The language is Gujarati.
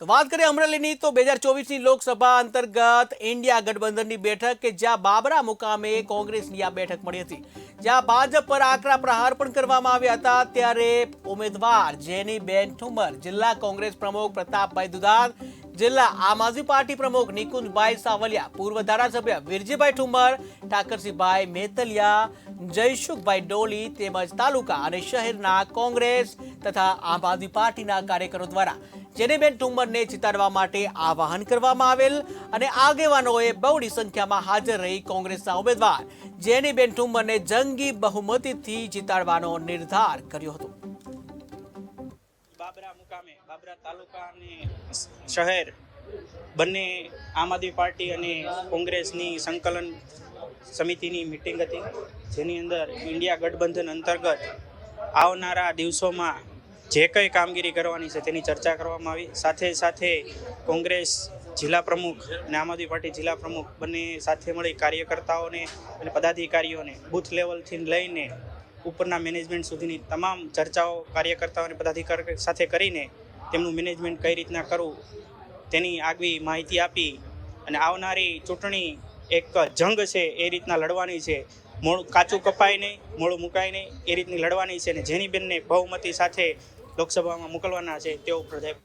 તો વાત કરીએ અમરેલીની, તો બે હજાર ચોવીસની લોકસભા અંતર્ગત ઇન્ડિયા ગઠબંધનની બેઠક કે જ્યાં બાબરા મુકામે કોંગ્રેસની આ બેઠક મળી હતી. જ્યાં ભાજપ પર આકરા પ્રહાર પણ કરવામાં આવ્યા હતા. ત્યારે ઉમેદવાર જેની બેન ઠુમર, જિલ્લા કોંગ્રેસ પ્રમુખ પ્રતાપભાઈ દુધાત જિલ્લા આમ આદમી પાર્ટી પ્રમુખ નિકુંજભાઈ સાવલિયા, પૂર્વ ધારાસભ્ય વિરજીભાઈ ઠુંબર ઠાકરસિંહભાઈ મેતલિયા, જયસુખભાઈ ડોલી તેમજ તાલુકા અને શહેરના કોંગ્રેસ તથા આમ આદમી પાર્ટીના કાર્યકરો દ્વારા જેનેબેન ઠુંબરને જીતાડવા માટે આવાહન કરવામાં આવેલ અને આગેવાનોએ બહોળી સંખ્યામાં હાજર રહી કોંગ્રેસના ઉમેદવાર જેનીબેન ઠુંબરને જંગી બહુમતીથી જીતાડવાનો નિર્ધાર કર્યો હતો. બાબરા મુકામે, બાબરા તાલુકા અને શહેર બંને આમ આદમી પાર્ટી અને કોંગ્રેસની સંકલન સમિતિની મિટિંગ હતી. જેની અંદર ઇન્ડિયા ગઠબંધન અંતર્ગત આવનારા દિવસોમાં જે કંઈ કામગીરી કરવાની છે તેની ચર્ચા કરવામાં આવી. સાથે સાથે કોંગ્રેસ જિલ્લા પ્રમુખ અને આમ આદમી પાર્ટી જિલ્લા પ્રમુખ બંને સાથે મળી કાર્યકર્તાઓને અને પદાધિકારીઓને બૂથ લેવલથી લઈને ઉપરના મેનેજમેન્ટ સુધીની તમામ ચર્ચાઓ કાર્યકર્તાઓ અને પદાધિકાર સાથે કરીને તેમનું મેનેજમેન્ટ કઈ રીતના કરવું તેની આગવી માહિતી આપી અને આવનારી ચૂંટણી એક જંગ છે એ રીતના લડવાની છે. મોડું કાચું કપાય નહીં, મોડું મુકાય નહીં, એ રીતની લડવાની છે અને જેની બેનને બહુમતી સાથે લોકસભામાં મોકલવાના છે તેઓ પ્રજા